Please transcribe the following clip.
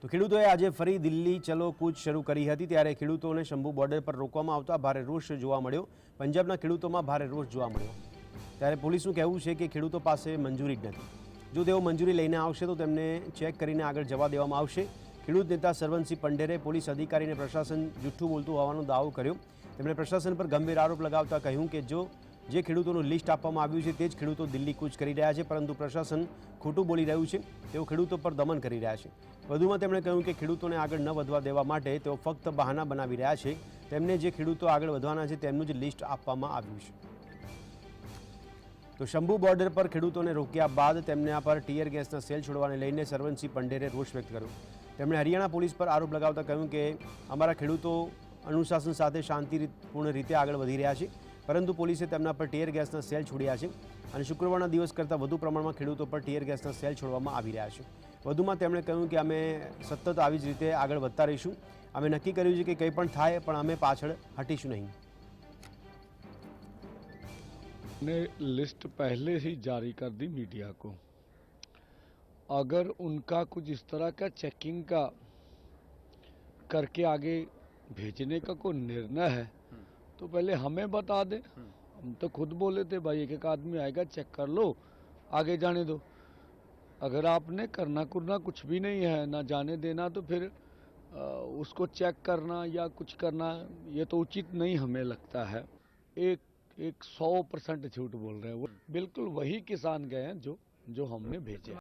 તો ખેડૂતોએ આજે ફરી દિલ્હી ચલો કૂચ શરૂ કરી હતી ત્યારે ખેડૂતોને શંભુ બોર્ડર પર રોકવામાં આવતા ભારે રોષ જોવા મળ્યો. પંજાબના ખેડૂતોમાં ભારે રોષ જોવા મળ્યો. ત્યારે પોલીસનું કહેવું છે કે ખેડૂતો પાસે મંજૂરી જ નથી. જો તેઓ મંજૂરી લઈને આવશે તો તેમને ચેક કરીને આગળ જવા દેવામાં આવશે. ખેડૂત નેતા સરવનસિંહ પંડેરે પોલીસ અધિકારીને પ્રશાસન જૂઠ્ઠું બોલતું હોવાનો દાવો કર્યો. તેમણે પ્રશાસન પર ગંભીર આરોપ લગાવતા કહ્યું કે જો જે ખેડૂતોનું લિસ્ટ આપવામાં આવ્યું છે તે જ ખેડૂતો દિલ્હી કૂચ કરી રહ્યા છે, પરંતુ પ્રશાસન ખોટું બોલી રહ્યું છે. તેઓ ખેડૂતો પર દમન કરી રહ્યા છે. વધુમાં તેમણે કહ્યું કે ખેડૂતોને આગળ ન વધવા દેવા માટે તેઓ ફક્ત બહાના બનાવી રહ્યા છે. તેમને જે ખેડૂતો આગળ વધવાના છે તેમનું જ લિસ્ટ આપવામાં આવ્યું છે. તો શંભુ બોર્ડર પર ખેડૂતોને રોક્યા બાદ તેમના પર ટીયર ગેસના સેલ છોડવાને લઈને સરવનસિંહ પંડેરે રોષ વ્યક્ત કર્યો. તેમણે હરિયાણા પોલીસ પર આરોપ લગાવતા કહ્યું કે અમારા ખેડૂતો અનુશાસન સાથે શાંતિપૂર્ણ રીતે આગળ વધી રહ્યા છે. પરંતુ પોલીસે તેમના પર ટીયર ગેસના સેલ છોડ્યા છે અને શુક્રવારના દિવસ કરતાં વધુ પ્રમાણમાં ખેડૂતો પર ટીયર ગેસના સેલ છોડવામાં આવી રહ્યા છે વધુમાં તેમણે કહ્યું કે અમે સતત આવી જ રીતે આગળ વધતા રહીશું અમે નક્કી કર્યું છે કે કંઈ પણ થાય પણ અમે પાછળ હટીશું નહીં ने लिस्ट पहले ही जारी कर दी मीडिया को अगर उनका कुछ इस तरह का चेकिंग का करके आगे भेजने का कोई निर्णय है तो पहले हमें बता दें। हम तो खुद बोले थे भाई एक एक आदमी आएगा चेक कर लो आगे जाने दो। अगर आपने करना कुरना कुछ भी नहीं है ना जाने देना तो फिर अ, उसको चेक करना या कुछ करना ये तो उचित नहीं हमें लगता है। एक एक सौ परसेंट झूठ बोल रहे हैं वो। बिल्कुल वही किसान गए हैं जो जो हमने भेजे